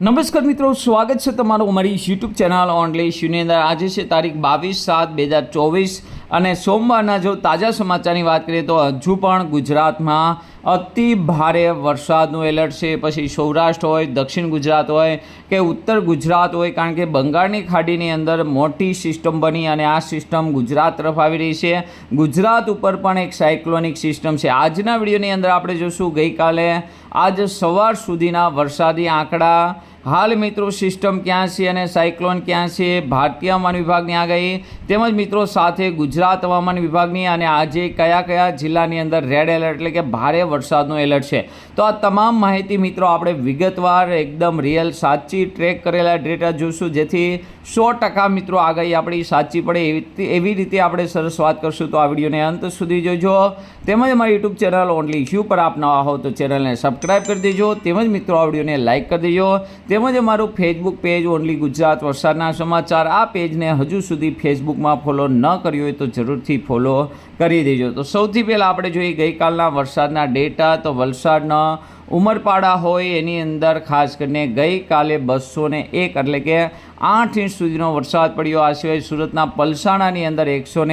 નમસ્કાર મિત્રો, સ્વાગત છે તમારું અમારી યુટ્યુબ ચેનલ ઓનલી ઇશ્યુની અંદર. આજે છે તારીખ બાવીસ સાત બે હજાર ચોવીસ. અને સોમવારના જો તાજા સમાચારની વાત કરીએ તો હજુ પણ ગુજરાતમાં અતિ ભારે વરસાદનું એલર્ટ છે. પછી સૌરાષ્ટ્ર હોય, દક્ષિણ ગુજરાત હોય કે ઉત્તર ગુજરાત હોય, કારણ કે બંગાળની ખાડીની અંદર મોટી સિસ્ટમ બની અને આ સિસ્ટમ ગુજરાત તરફ આવી રહી છે. ગુજરાત ઉપર પણ એક સાયક્લોનિક સિસ્ટમ છે. આજના વિડીયોની અંદર આપણે જોશું, ગઈકાલે આજ સવાર સુધીના વરસાદી આંકડા હાલ મિત્રો સિસ્ટમ ક્યાં છે અને સાયક્લોન ક્યાં છે? ભારતીય હવામાન વિભાગની આગાહી, તેમજ મિત્રો સાથે ગુજરાત હવામાન વિભાગની અને આજે કયા કયા જિલ્લાની અંદર રેડ એલર્ટ એટલે કે ભારે વરસાદનો એલર્ટ છે. તો આ તમામ માહિતી મિત્રો આપણે વિગતવાર એકદમ રિયલ સાચી ટ્રેક કરેલા ડેટા જોઈશું જેથી સો ટકા મિત્રો આગાહી આપણી સાચી પડે એવી એવી રીતે આપણે સરસ વાત કરશું. તો આ વિડીયોને અંત સુધી જોજો. તેમજ અમારી યુટ્યુબ ચેનલ ઓનલી ઇશ્યુ પર આપ નવા હો તો ચેનલને સબસ્ક્રાઈબ કરી દેજો. તેમજ મિત્રો આ વિડીયોને લાઇક કરી દેજો. તેમજ અમારું ફેસબુક પેજ ઓનલી ગુજરાત વરસાદના સમાચાર. આ પેજને હજુ સુધી ફેસબુકમાં ફોલો ન કર્યું હોય તો જરૂરથી ફોલો કરી દેજો. તો સૌથી પહેલાં આપણે જોઈએ ગઈકાલના વરસાદના ડેટા તો વલસાડના ઉમરપાડા હોય એની અંદર ખાસ કરીને ગઈકાલે બસો ને એક એટલે કે આઠ ઇંચ સુધીનો વરસાદ પડ્યો. આ સિવાય સુરતના પલસાણાની અંદર એકસો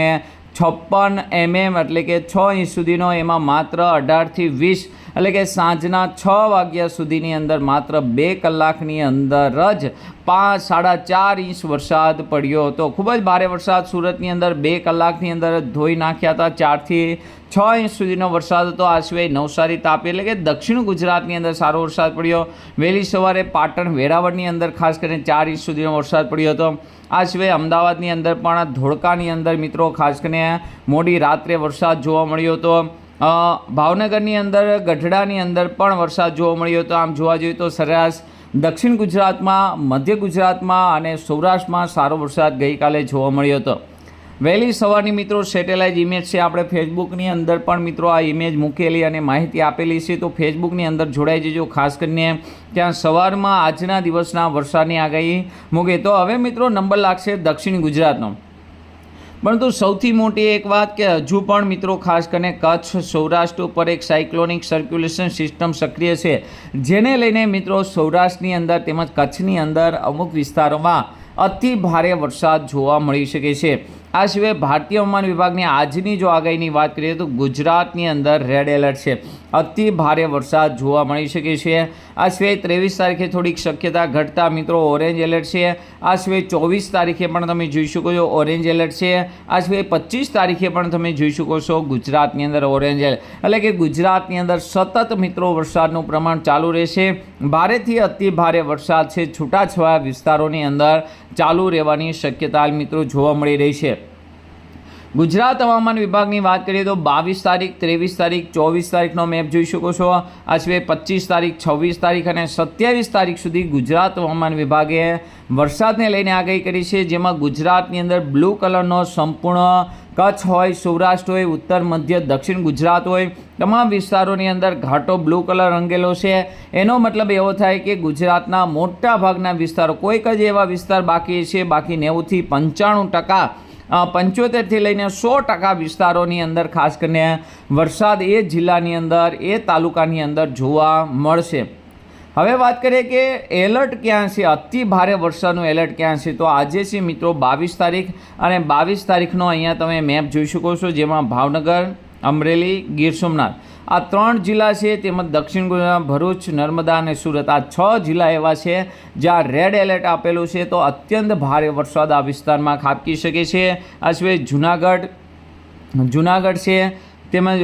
છપ્પન એમએમ એટલે કે છ ઇંચ સુધીનો, એમાં માત્ર અઢારથી વીસ એટલે કે સાંજના છ વાગ્યા સુધીની અંદર માત્ર બે કલાકની અંદર જ પાંચ, સાડા ચાર ઇંચ વરસાદ પડ્યો હતો. ખૂબ જ ભારે વરસાદ સુરતની અંદર બે કલાકની અંદર ધોઈ નાખ્યા હતા. ચારથી છ ઇંચ સુધીનો વરસાદ હતો. આ નવસારી, તાપી એટલે કે દક્ષિણ ગુજરાતની અંદર સારો વરસાદ પડ્યો. વહેલી સવારે પાટણ, વેરાવળની અંદર ખાસ કરીને ચાર ઇંચ સુધીનો વરસાદ પડ્યો હતો. આ સિવાય અમદાવાદની અંદર પણ ધોળકાની અંદર મિત્રો ખાસ કરીને મોડી રાત્રે વરસાદ જોવા મળ્યો હતો. ભાવનગરની અંદર, ગઢડાની અંદર પણ વરસાદ જોવા મળ્યો હતો. આમ જોવા જઈએ તો સરેરાશ દક્ષિણ ગુજરાતમાં, મધ્ય ગુજરાતમાં અને સૌરાષ્ટ્રમાં સારો વરસાદ ગઈકાલે જોવા મળ્યો હતો. વહેલી સવારની મિત્રો સેટેલાઇટ ઇમેજ છે. આપણે ફેસબુકની અંદર પણ મિત્રો આ ઇમેજ મૂકેલી અને માહિતી આપેલી છે. તો ફેસબુકની અંદર જોડાઈ જજો. ખાસ કરીને ત્યાં સવારમાં આજના દિવસના વરસાદની આગાહી મૂકે. તો હવે મિત્રો નંબર લાગશે દક્ષિણ ગુજરાતનો. પરંતુ સૌથી મોટી એક વાત કે હજુ પણ મિત્રો ખાસ કરીને કચ્છ, સૌરાષ્ટ્ર ઉપર એક સાયક્લોનિક સર્ક્યુલેશન સિસ્ટમ સક્રિય છે, જેને લઈને મિત્રો સૌરાષ્ટ્રની અંદર તેમજ કચ્છની અંદર અમુક વિસ્તારોમાં અતિ ભારે વરસાદ જોવા મળી શકે છે. આ સિવાય ભારતીય હવામાન વિભાગની આજની જો આગાહીની વાત કરીએ તો ગુજરાતની અંદર રેડ એલર્ટ છે. અતિ ભારે વરસાદ જોવા મળી શકે છે. આ સિવાય ત્રેવીસ તારીખે થોડીક શક્યતા ઘટતા મિત્રો ઓરેન્જ એલર્ટ છે. આ સિવાય ચોવીસ તારીખે પણ તમે જોઈ શકો છો ઓરેન્જ એલર્ટ છે. આ સિવાય પચીસ તારીખે પણ તમે જોઈ શકો છો ગુજરાતની અંદર ઓરેન્જ એલર્ટ એટલે કે ગુજરાતની અંદર સતત મિત્રો વરસાદનું પ્રમાણ ચાલુ રહેશે. ભારેથી અતિ ભારે વરસાદ છે. છૂટાછવાયા વિસ્તારોની અંદર ચાલુ રહેવાની શક્યતા મિત્રો જોવા મળી રહી છે. ગુજરાત હવામાન વિભાગની વાત કરીએ તો બાવીસ તારીખ, ત્રેવીસ તારીખ, ચોવીસ તારીખનો મેપ જોઈ શકો છો. આ સિવાય પચીસ તારીખ, છવ્વીસ તારીખ અને સત્યાવીસ તારીખ સુધી ગુજરાત હવામાન વિભાગે વરસાદને લઈને આગાહી કરી છે, જેમાં ગુજરાતની અંદર બ્લુ કલરનો સંપૂર્ણ કચ્છ હોય, સૌરાષ્ટ્ર હોય, ઉત્તર, મધ્ય, દક્ષિણ ગુજરાત હોય, તમામ વિસ્તારોની અંદર ઘાટો બ્લુ કલર રંગેલો છે. એનો મતલબ એવો થાય કે ગુજરાતના મોટા ભાગના વિસ્તારો, કોઈક જ એવા વિસ્તાર બાકી છે, બાકી નેવુંથી પંચાણું ટકા પંચોતેરથી લઈને સો ટકા વિસ્તારોની અંદર, ખાસ કરીને વરસાદ એ જિલ્લાની અંદર, એ તાલુકાની અંદર જોવા મળશે. હવે વાત કરીએ કે એલર્ટ ક્યાં છે? અતિ ભારે વરસાદનું એલર્ટ ક્યાં છે? તો આજે છે મિત્રો બાવીસ તારીખ અને બાવીસ તારીખનો અહીંયા તમે મેપ જોઈ શકો છો, જેમાં ભાવનગર અમરેલી, ગીર સોમનાથ. આ ત્રણ જિલ્લા છે, તેમજ દક્ષિણ ગુજરાત ભરૂચ, નર્મદા અને સુરત. આ છ જિલ્લા એવા છે, જ્યાં રેડ એલર્ટ આપેલું છે, તો અત્યંત ભારે વરસાદ આ વિસ્તારમાં ખાબકી શકે છે. આ સિવાય જુનાગઢ જુનાગઢ છે, તેમજ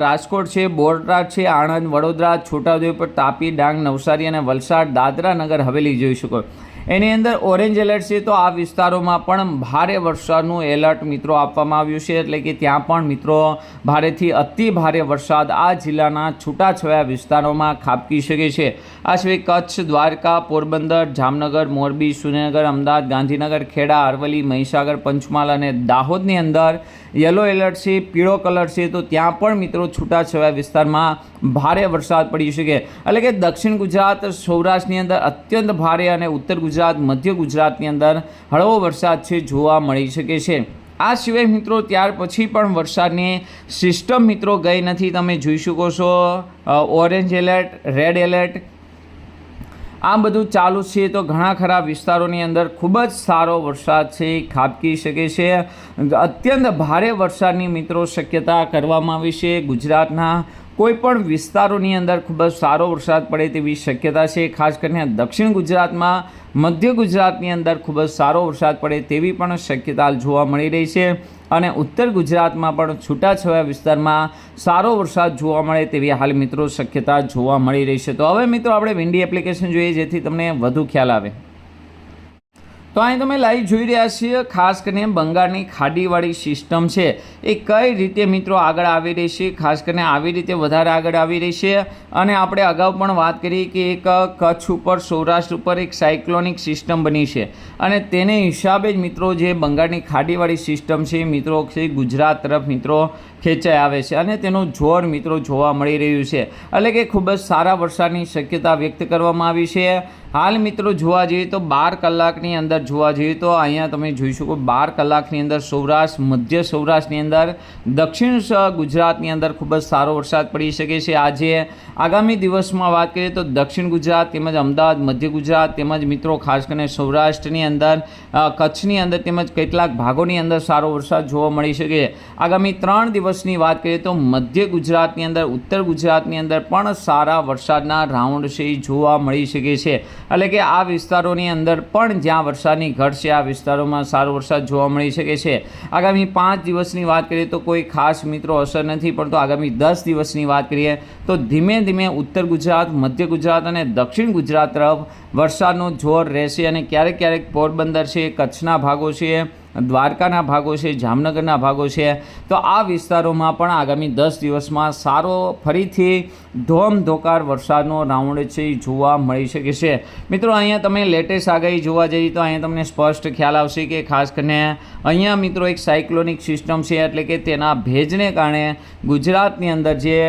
રાજકોટ છે બોટાદ છે, આણંદ, વડોદરા, છોટાઉદેપુર, તાપી, ડાંગ, નવસારી અને વલસાડ, દાદરા નગર હવેલી જોઈ શકો. એની અંદર ઓરેન્જ એલર્ટ છે તો આ વિસ્તારોમાં પણ ભારે વરસાદનું એલર્ટ મિત્રો આપવામાં આવ્યું છે. એટલે કે ત્યાં પણ મિત્રો ભારેથી અતિ ભારે વરસાદ આ જિલ્લાના છૂટાછવાયા વિસ્તારોમાં ખાબકી શકે છે. આ સિવાય કચ્છ, દ્વારકા, પોરબંદર, જામનગર, મોરબી, સુરેન્દ્રનગર, અમદાવાદ, ગાંધીનગર, ખેડા, અરવલ્લી, મહીસાગર, પંચમહાલ અને દાહોદની અંદર યલો એલર્ટ છે, પીળો કલર છે, તો ત્યાં પણ મિત્રો છૂટાછવાયા વિસ્તારમાં ભારે વરસાદ પડી શકે. એટલે કે દક્ષિણ ગુજરાત, સૌરાષ્ટ્રની અંદર અત્યંત ભારે અને ઉત્તર ગુજરાત, મધ્ય ગુજરાતની અંદર હળવો વરસાદ છે, જોવા મળી શકે છે. આ સિવાય મિત્રો ત્યાર પછી પણ વરસાદની સિસ્ટમ મિત્રો ગઈ નથી. તમે જોઈ શકો છો ઓરેન્જ એલર્ટ રેડ એલર્ટ આ બધું ચાલુ છે તો ઘણા ખરા વિસ્તારોની અંદર ખૂબ જ સારો વરસાદ છે, ખાબકી શકે છે. અત્યંત ભારે વરસાદની મિત્રો શક્યતા કરવામાં આવી છે. ગુજરાતના કોઈ પણ વિસ્તારોની અંદર ખૂબ જ સારો વરસાદ પડે તેવી શક્યતા છે. ખાસ કરીને દક્ષિણ ગુજરાતમાં મધ્ય ગુજરાતની અંદર ખૂબ જ સારો વરસાદ પડે તેવી પણ શક્યતા જોવા મળી રહી છે. અને ઉત્તર ગુજરાતમાં પણ છૂટાછવાયા વિસ્તારમાં સારો વરસાદ જોવા મળે તેવી હાલ મિત્રો શક્યતા જોવા મળી રહી છે. તો હવે મિત્રો આપણે વિન્ડી એપ્લિકેશન જોઈએ જેથી તમને વધુ ખ્યાલ આવે. તો અહીં તમે લાઈવ જોઈ રહ્યા છીએ, ખાસ કરીને બંગાળની ખાડીવાળી સિસ્ટમ છે. એ કઈ રીતે મિત્રો આગળ આવી રહી છે? ખાસ કરીને આવી રીતે વધારે આગળ આવી રહી છે. અને આપણે અગાઉ પણ વાત કરી કે એક કચ્છ ઉપર, સૌરાષ્ટ્ર ઉપર એક સાયક્લોનિક સિસ્ટમ બની છે. અને તેને હિસાબે જ મિત્રો જે બંગાળની ખાડીવાળી સિસ્ટમ છે મિત્રો છે ગુજરાત તરફ મિત્રો ખેંચાઈ આવે છે અને તેનું જોર મિત્રો જોવા મળી રહ્યું છે. એટલે કે ખૂબ જ સારા વરસાદની શક્યતા વ્યક્ત કરવામાં આવી છે. હાલ મિત્રો જોવા જઈએ તો બાર કલાકની અંદર જોવા જઈએ તો અહીંયા તમે જોઈ શકો બાર કલાકની અંદર સૌરાષ્ટ્ર, મધ્ય સૌરાષ્ટ્રની અંદર, દક્ષિણ ગુજરાતની અંદર ખૂબ જ સારો વરસાદ પડી શકે છે. આજે આગામી દિવસમાં વાત કરીએ તો દક્ષિણ ગુજરાત તેમજ અમદાવાદ, મધ્ય ગુજરાત તેમજ મિત્રો ખાસ કરીને સૌરાષ્ટ્રની અંદર કચ્છની અંદર તેમજ કેટલાક ભાગોની અંદર સારો વરસાદ જોવા મળી શકે. આગામી ત્રણ દિવસની વાત કરીએ તો મધ્ય ગુજરાતની અંદર, ઉત્તર ગુજરાતની અંદર પણ સારા વરસાદના રાઉન્ડ છે જોવા મળી શકે છે. એટલે કે આ વિસ્તારોની અંદર પણ જ્યાં વરસાદની ઘટ છે, આ વિસ્તારોમાં સારો વરસાદ જોવા મળી શકે છે. આગામી પાંચ દિવસની વાત કરીએ તો કોઈ ખાસ મિત્રો અસર નથી, પરંતુ આગામી દસ દિવસની વાત કરીએ તો ધીમે ધીમે ઉત્તર ગુજરાત, મધ્ય ગુજરાત અને દક્ષિણ ગુજરાત તરફ વરસાદનો જોર રહેશે અને ક્યારેક ક્યારેક પોરબંદર છે, કચ્છના ભાગો છે દ્વારકાના ભાગો છે, જામનગરના ભાગો છે. તો આ વિસ્તારોમાં પણ આગામી દસ દિવસમાં સારો ફરીથી ધોમધોકાર વરસાદનો રાઉન્ડ છે, જોવા મળી શકે છે. મિત્રો, અહીંયા તમે લેટેસ્ટ આગાહી જોવા જઈએ તો અહીંયા તમને સ્પષ્ટ ખ્યાલ આવશે કે ખાસ કરીને અહીંયા મિત્રો એક સાયક્લોનિક સિસ્ટમ છે, એટલે કે તેના ભેજને કારણે ગુજરાતની અંદર જે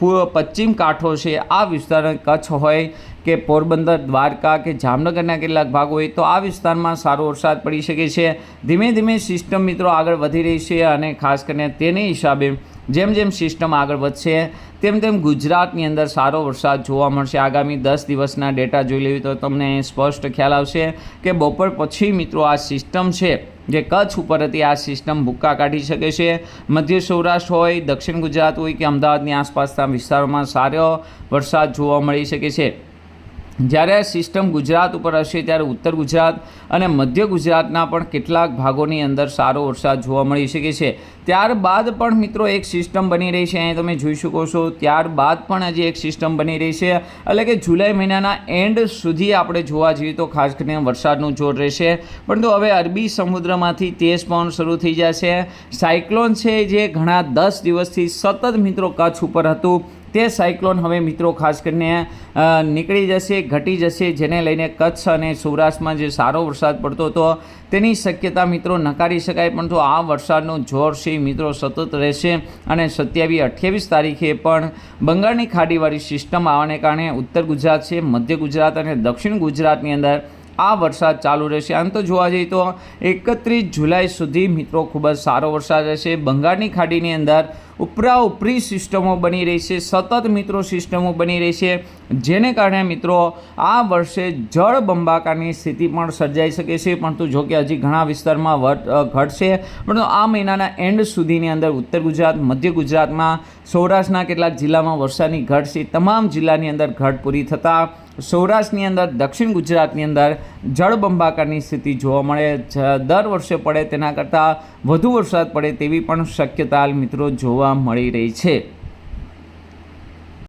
પૂર્વ પશ્ચિમ કાંઠો છે, આ વિસ્તાર કચ્છ હોય કે પોરબંદર, દ્વારકા કે જામનગરના કેટલાક ભાગો હોય તો આ વિસ્તારમાં સારો વરસાદ પડી શકે છે. ધીમે ધીમે સિસ્ટમ મિત્રો આગળ વધી રહી છે અને ખાસ કરીને તેને હિસાબે જેમ જેમ સિસ્ટમ આગળ વધશે, તેમ તેમ ગુજરાતની અંદર સારો વરસાદ જોવા મળશે. આગામી દસ દિવસના ડેટા જોઈ લેવી તો તમને સ્પષ્ટ ખ્યાલ આવશે કે બપોર પછી મિત્રો આ સિસ્ટમ છે જે કચ્છ ઉપર હતી, આ સિસ્ટમ ભૂક્કા કાઢી શકે છે. મધ્ય સૌરાષ્ટ્ર હોય, દક્ષિણ ગુજરાત હોય કે અમદાવાદની આસપાસના વિસ્તારોમાં સારો વરસાદ જોવા મળી શકે છે. જ્યારે સિસ્ટમ ગુજરાત ઉપર હશે ત્યારે ઉત્તર ગુજરાત અને મધ્ય ગુજરાતના પણ કેટલાક ભાગોની અંદર સારો વરસાદ જોવા મળી શકે છે. ત્યારબાદ પણ મિત્રો એક સિસ્ટમ બની રહી છે, અહીં તમે જોઈ શકો છો. ત્યારબાદ પણ હજી એક સિસ્ટમ બની રહી છે, એટલે કે જુલાઈ મહિનાના એન્ડ સુધી આપણે જોવા જઈએ તો ખાસ કરીને વરસાદનું જોર રહેશે. પરંતુ હવે અરબી સમુદ્રમાંથી તેજ પવન શરૂ થઈ જશે. સાયક્લોન છે જે ઘણા દસ દિવસથી સતત મિત્રો કચ્છ ઉપર હતું. તે સાયક્લોન હવે મિત્રો ખાસ કરીને નીકળી જશે, ઘટી જશે, જેને લઈને કચ્છ અને સૌરાષ્ટ્રમાં જે સારો વરસાદ પડતો હતો તેની શક્યતા મિત્રો નકારી શકાય પણ તો આ વરસાદનો જોર છે મિત્રો સતત રહેશે અને સત્યાવીસ, અઠ્યાવીસ તારીખે પણ બંગાળની ખાડીવાળી સિસ્ટમ આવવાને કારણે ઉત્તર ગુજરાત છે, મધ્ય ગુજરાત અને દક્ષિણ ગુજરાતની અંદર આ વરસાદ ચાલુ રહેશે. આમ તો જોવા જઈએ તો એકત્રીસ જુલાઈ સુધી મિત્રો ખૂબ જ સારો વરસાદ રહેશે. બંગાળની ખાડીની અંદર ઉપરા ઉપરી સિસ્ટમો બની રહી છે સતત મિત્રો સિસ્ટમો બની રહી છે જેને કારણે મિત્રો આ વર્ષે જળ બંબાકારની સ્થિતિ પણ સર્જાઈ શકે છે. પરંતુ જો કે હજી ઘણા વિસ્તારમાં ઘટશે. પરંતુ આ મહિનાના એન્ડ સુધીની અંદર ઉત્તર ગુજરાત, મધ્ય ગુજરાતમાં, સૌરાષ્ટ્રના કેટલાક જિલ્લામાં વરસાદની ઘટ છે. તમામ જિલ્લાની અંદર ઘટ પૂરી થતાં સૌરાષ્ટ્રની અંદર, દક્ષિણ ગુજરાતની અંદર જળબંબાકારની સ્થિતિ જોવા મળે દર વર્ષે પડે તેના કરતાં વધુ વરસાદ પડે તેવી પણ શક્યતા મિત્રો જોવા મળી રહી છે.